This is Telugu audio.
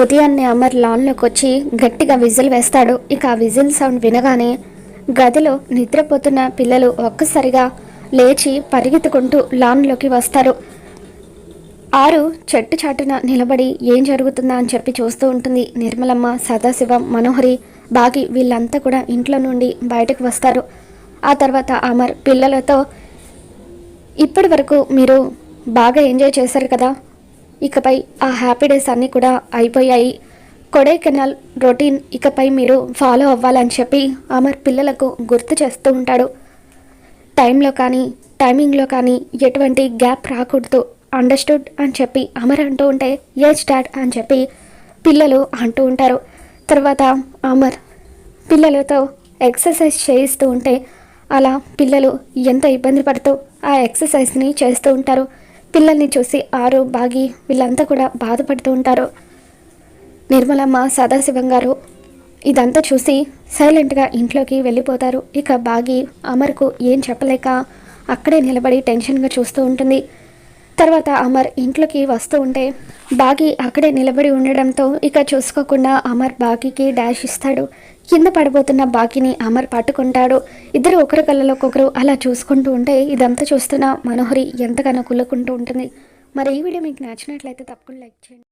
ఉదయాన్నే అమర్ లాన్లోకి వచ్చి గట్టిగా విజిల్ వేస్తాడు. ఇక ఆ విజిల్ సౌండ్ వినగానే గదిలో నిద్రపోతున్న పిల్లలు ఒక్కసారిగా లేచి పరిగెత్తుకుంటూ లాన్లోకి వస్తారు. ఆరు చెట్టు చాటున నిలబడి ఏం జరుగుతుందా అని చెప్పి చూస్తూ ఉంటుంది. నిర్మలమ్మ సదాశివం మనోహరి బాగి వీళ్ళంతా కూడా ఇంట్లో నుండి బయటకు వస్తారు. ఆ తర్వాత అమర్ పిల్లలతో ఇప్పటి వరకు మీరు బాగా ఎంజాయ్ చేశారు కదా? ఇకపై ఆ హ్యాపీ డేస్ అన్నీ కూడా అయిపోయాయి. కొడైకెనాల్ రొటీన్ ఇకపై మీరు ఫాలో అవ్వాలని చెప్పి అమర్ పిల్లలకు గుర్తు చేస్తూ ఉంటాడు. టైంలో కానీ టైమింగ్లో కానీ ఎటువంటి గ్యాప్ రాకూడదు. అండర్స్టూడ్ అని చెప్పి అమర్ అంటూ ఉంటే ఏజ్ డాడ్ అని చెప్పి పిల్లలు అంటూ ఉంటారు. తర్వాత అమర్ పిల్లలతో ఎక్సర్సైజ్ చేయిస్తూ ఉంటే అలా పిల్లలు ఎంత ఇబ్బంది పడుతూ ఆ ఎక్సర్సైజ్ని చేస్తూ ఉంటారు. పిల్లల్ని చూసి ఆరు బాగి వీళ్ళంతా కూడా బాధపడుతూ ఉంటారు. నిర్మలమ్మ సదాశివం గారు ఇదంతా చూసి సైలెంట్గా ఇంట్లోకి వెళ్ళిపోతారు. ఇక బాగి అమర్కు ఏం చెప్పలేక అక్కడే నిలబడి టెన్షన్గా చూస్తూ ఉంటుంది. తర్వాత అమర్ ఇంట్లోకి వస్తూ ఉంటే బాగి అక్కడే నిలబడి ఉండడంతో ఇక చూసుకోకుండా అమర్ బాగికి డాష్ ఇస్తాడు. కింద పడిపోతున్న బాగిని అమర్ పట్టుకుంటాడు. ఇద్దరు ఒకరి కళ్ళలో ఒకరు అలా చూసుకుంటూ ఉంటే ఇదంతా చూస్తున్న మనోహరి ఎంతగానో కులుకుంటూ ఉంటుంది. మరి ఈ వీడియో మీకు నచ్చినట్లయితే తప్పకుండా లైక్ చేయండి.